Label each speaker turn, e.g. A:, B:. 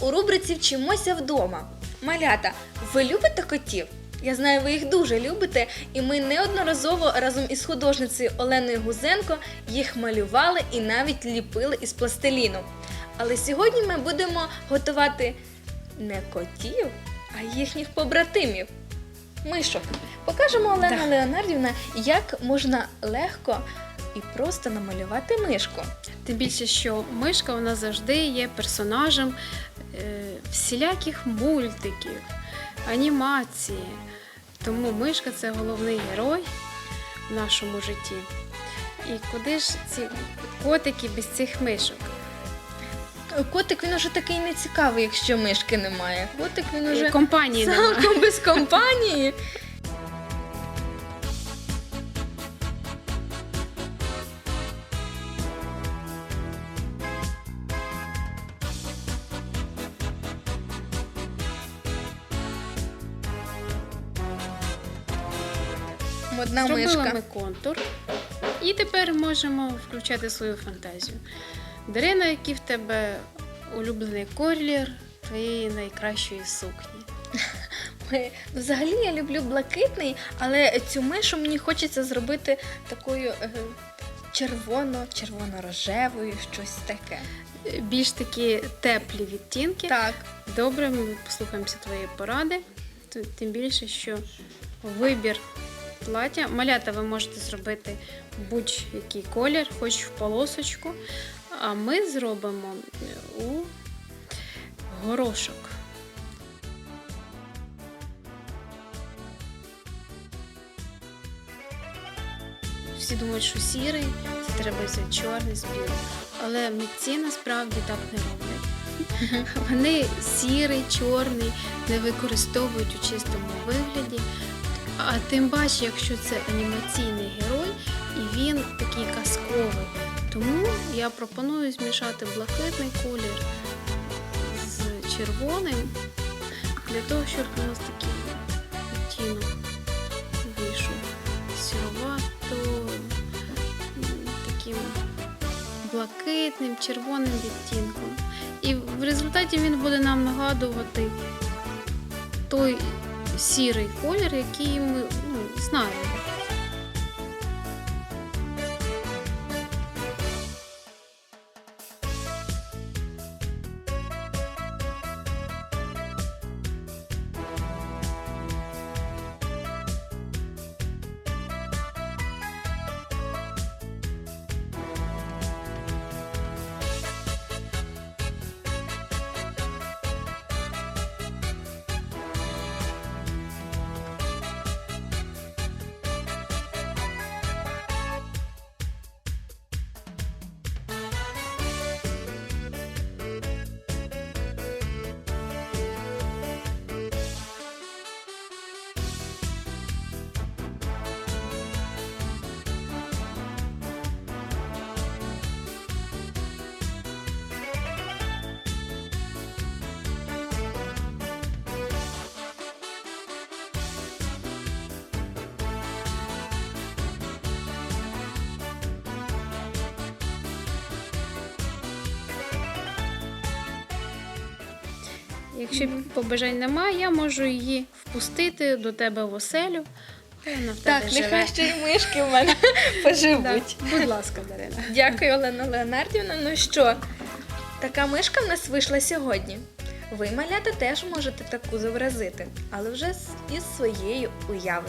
A: у рубриці Вчимося вдома. Малята, ви любите котів? Я знаю, ви їх дуже любите, і ми неодноразово разом із художницею Оленою Гузенко їх малювали і навіть ліпили із пластиліну. Але сьогодні ми будемо готувати не котів, а їхніх побратимів. Мишок. Покажемо Олена
B: Да.
A: Леонардівна, як можна легко і просто намалювати мишку.
B: Тим більше, що мишка вона завжди є персонажем е, всіляких мультиків, анімації. Тому мишка це головний герой в нашому житті. І куди ж ці котики без цих мишок?
A: Котик він уже такий не цікавий, якщо мишки немає. Котик він уже
B: Компанії немає.
A: без компанії. Одна
B: Зробили
A: мишка.
B: ми контур. І тепер можемо включати свою фантазію. Дарина, який в тебе улюблений колір твоєї найкращої сукні.
A: Е, Взагалі я люблю блакитний, але цю мишу мені хочеться зробити такою е, червоно, червоно-рожевою, щось таке.
B: Більш такі теплі відтінки.
A: Так.
B: Добре, ми послухаємося твоєї поради. Тим більше, що вибір плаття. Малята ви можете зробити будь-який колір, хоч в полосочку. А ми зробимо у горошок. Всі думають, що сірий, це треба взяти чорний з білим. Але митці насправді так не роблять. Вони сірий, чорний не використовують у чистому вигляді. А тим паче, якщо це анімаційний герой, і він такий казковий. Тому я пропоную змішати блакитний колір з червоним для того, щоб у нас такий відтінок вийшов сіровато, таким блакитним, червоним відтінком. І в результаті він буде нам нагадувати той сірий колір, який ми ну, знаємо. Якщо побажань немає, я можу її впустити до тебе в оселю. Вона в тебе
A: Так,
B: живе.
A: нехай ще й мишки в мене поживуть.
B: Так, Будь ласка, Дарина.
A: Дякую, Олена Леонардівна. Ну що, така мишка в нас вийшла сьогодні. Ви, малята, теж можете таку зобразити, але вже з- із своєї уяви.